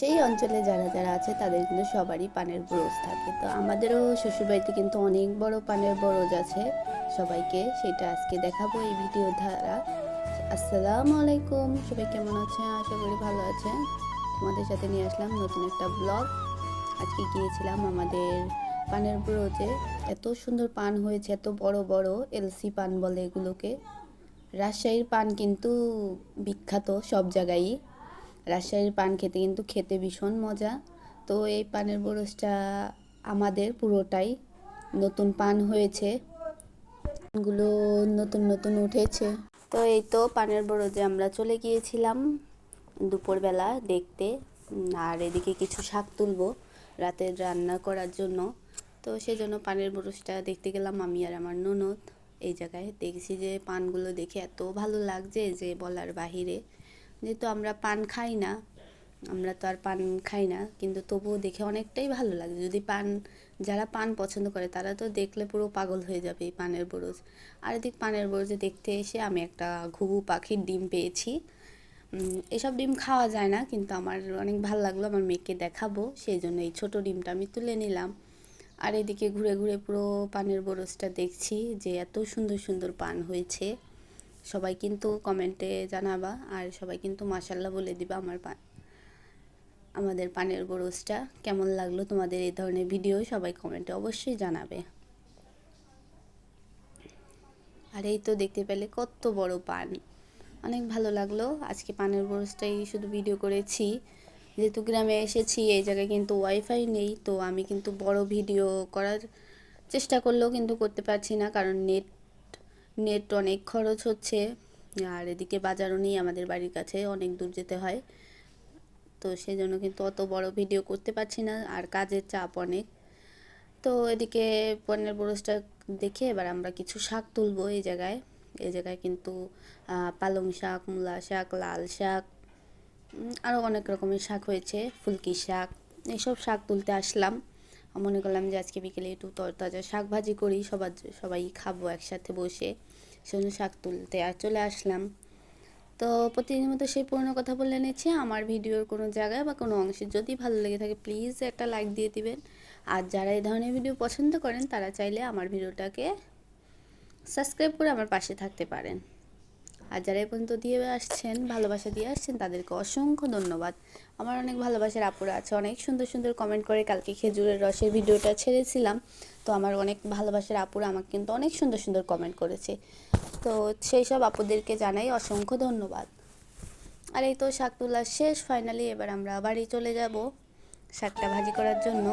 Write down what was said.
সেই অঞ্চলে যারা যারা আছে তাদের কিন্তু সবারই পানের বরজ থাকে। তো আমাদেরও শ্বশুরবাড়িতে কিন্তু অনেক বড় পানের বরজ আছে। সবাইকে সেটা আজকে দেখাবো এই ভিডিও দ্বারা। আসসালামু আলাইকুম, সবাই কেমন আছে আশা করি ভালো আছেন। তোমাদের সাথে নিয়ে আসলাম নতুন একটা ব্লগ। আজকে গিয়েছিলাম আমাদের পানের বরজে। এত সুন্দর পান হয়েছে, এত বড় বড় এলসি পান বলে এগুলোকে। রাজশাহীর পান কিন্তু বিখ্যাত সব জায়গায়ই। রাজশাহীর পান খেতে কিন্তু খেতে ভীষণ মজা। তো এই পানের বরজটা আমাদের পুরোটাই নতুন পান হয়েছে। গুলো নতুন নতুন উঠেছে। তো এই তো পানের বরজে আমরা চলে গিয়েছিলাম দুপুরবেলা দেখতে। আর এদিকে কিছু শাক তুলবো রাতের রান্না করার জন্য। তো সেই জন্য পানের বরজটা দেখতে গেলাম আমি আর আমার ননদ। এই জায়গায় দেখছি যে পানগুলো দেখে এত ভালো লাগছে যে বলার বাহিরে। যেহেতু আমরা পান খাই না, আমরা তো আর পান খাই না, কিন্তু তবুও দেখে অনেকটাই ভালো লাগে। যদি পান, যারা পান পছন্দ করে, তারা তো দেখলে পুরো পাগল হয়ে যাবে এই পানের বরজ। আর এদিক পানের বরজে দেখতে এসে আমি একটা ঘুঘু পাখির ডিম পেয়েছি। এসব ডিম খাওয়া যায় না, কিন্তু আমার অনেক ভালো লাগল আমার মেয়েকে দেখাবো, সেই জন্য এই ছোট ডিমটা আমি তুলে নিলাম। আর এদিকে ঘুরে ঘুরে পুরো পানের বরজটা দেখছি যে এত সুন্দর সুন্দর পান হয়েছে। সবাই কিন্তু কমেন্টে জানাবা আর সবাই কিন্তু মাসাল্লাহ বলে দিবা আমার পান আমাদের পানের বরজটা কেমন লাগল তোমাদের এই ধরনের ভিডিও সবাই কমেন্টে অবশ্যই জানাবে। আর এই তো দেখতে পেলে কত বড় পান। অনেক ভালো লাগল, আজকে পানের বরজটাই শুধু ভিডিও করেছি। যেহেতু গ্রামে এসেছি, এই জায়গায় কিন্তু ওয়াইফাই নেই, তো আমি কিন্তু বড় ভিডিও করার চেষ্টা করলেও কিন্তু করতে পারছি না, কারণ নেট নেট অনেক খরচ হচ্ছে, আর এদিকে বাজারও নেই, আমাদের বাড়ির কাছে অনেক দূর যেতে হয়। তো সেই জন্য কিন্তু অত বড় ভিডিও করতে পারছি না, আর কাজের চাপ অনেক। তো এদিকে পণ্যের বরজটা দেখে এবার আমরা কিছু শাক তুলবো এই জায়গায়। এই জায়গায় কিন্তু পালং শাক, মূলা শাক, লাল শাক আরও অনেক রকমের শাক হয়েছে, ফুলকি শাক, এইসব শাক তুলতে আসলাম। মনে করলাম যে আজকে বিকেলে একটু তরতাজা শাক ভাজি করি, সবার সবাই খাব একসাথে বসে। সেজন্য শাক তুলতে আর চলে আসলাম। তো প্রতিদিনের মতো সেই পুরনো কথা বলে নিচ্ছি। আমার ভিডিওর কোনো জায়গায় বা কোনো অংশে যদি ভালো লেগে থাকে প্লিজ একটা লাইক দিয়ে দিবেন। আর যারা এই ধরনের ভিডিও পছন্দ করেন, তারা চাইলে আমার ভিডিওটাকে সাবস্ক্রাইব করে আমার পাশে থাকতে পারেন। আর যারা পর্যন্ত দিয়ে আসছেন, ভালোবাসা দিয়ে আসছেন, তাদেরকে অসংখ্য ধন্যবাদ। আমার অনেক ভালোবাসার আপুরা আছে, অনেক সুন্দর সুন্দর কমেন্ট করে কালকে খেজুরের রসের ভিডিওটা ছেড়েছিলাম। তো আমার অনেক ভালোবাসার আপুরা আমাকে কিন্তু অনেক সুন্দর সুন্দর কমেন্ট করেছে। তো সেই সব আপুদেরকে জানাই অসংখ্য ধন্যবাদ। আর এই তো শাক তোলা শেষ ফাইনালি এবার আমরা বাড়ি চলে যাব শাকটা ভাজি করার জন্য।